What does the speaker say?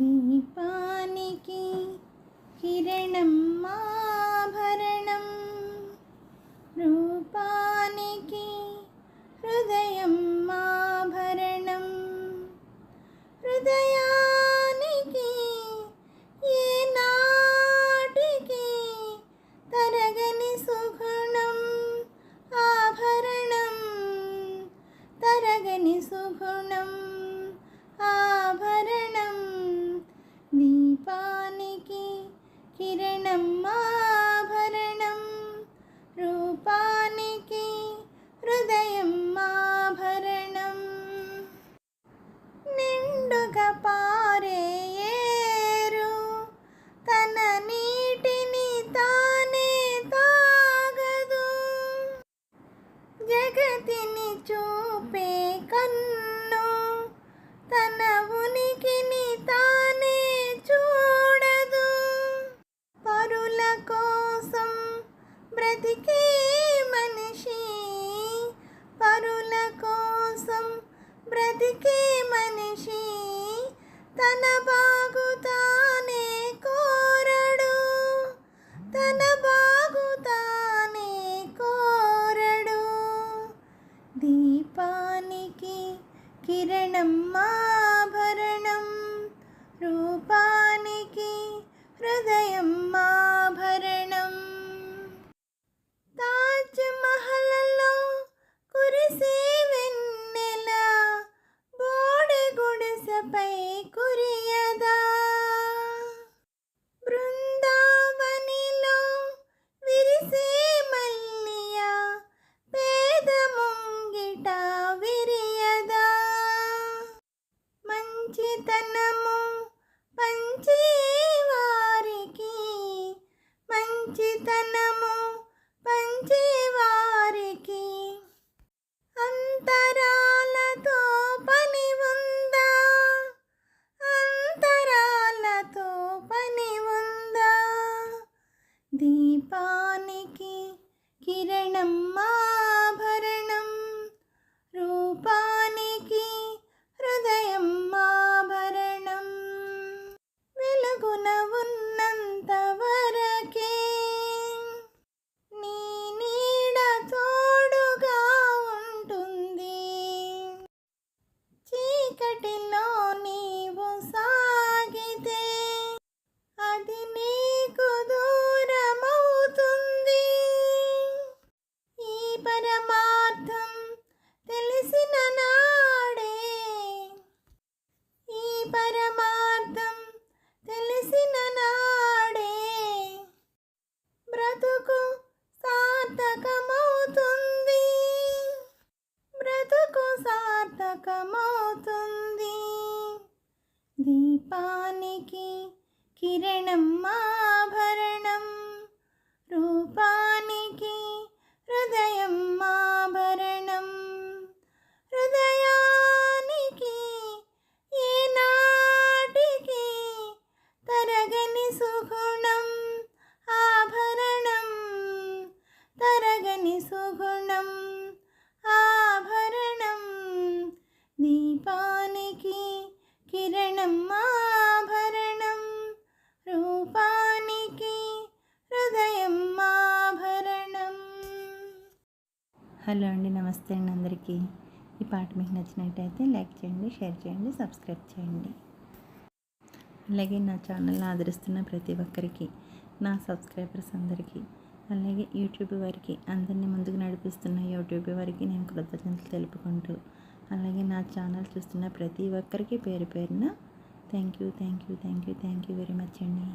దీపానికి కిరణం ఆభరణం. రూపానికి హృదయం ఆభరణం. హృదయానికి ఏ నాటికి తరగని సుఖ బ్రతికే మనిషి పరుల కోసం బ్రతికే మనిషి తన బాగు మంచితనము పంచేవారికి మంచితనము పంచేవారికి. అంతరాలతో పని ఉందా? అంతరాలతో పని ఉందా? దీపానికి కిరణం ఆభరణం సార్థకమవుతుంది దీపానికి కిరణం ఆభరణం రూపానికి హృదయం ఆభరణం. హృదయానికి ఏనాటికి తరగని సుగుణం ఆభరణం తరగని సుగుణం. హలో అండి నమస్తే అండి అందరికీ. ఈ పాట మీకు నచ్చినట్టయితే లైక్ చేయండి షేర్ చేయండి సబ్స్క్రైబ్ చేయండి. అలాగే నా ఛానల్ని ఆదరిస్తున్న ప్రతి ఒక్కరికి నా సబ్స్క్రైబర్స్ అందరికీ అలాగే యూట్యూబ్ వారికి అందరినీ ముందుకు నడిపిస్తున్న యూట్యూబ్ వారికి నేను కృతజ్ఞతలు తెలుపుకుంటూ అలాగే నా ఛానల్ చూస్తున్న ప్రతి ఒక్కరికి పేరు పేరున thank you thank you thank you thank you very much అండి.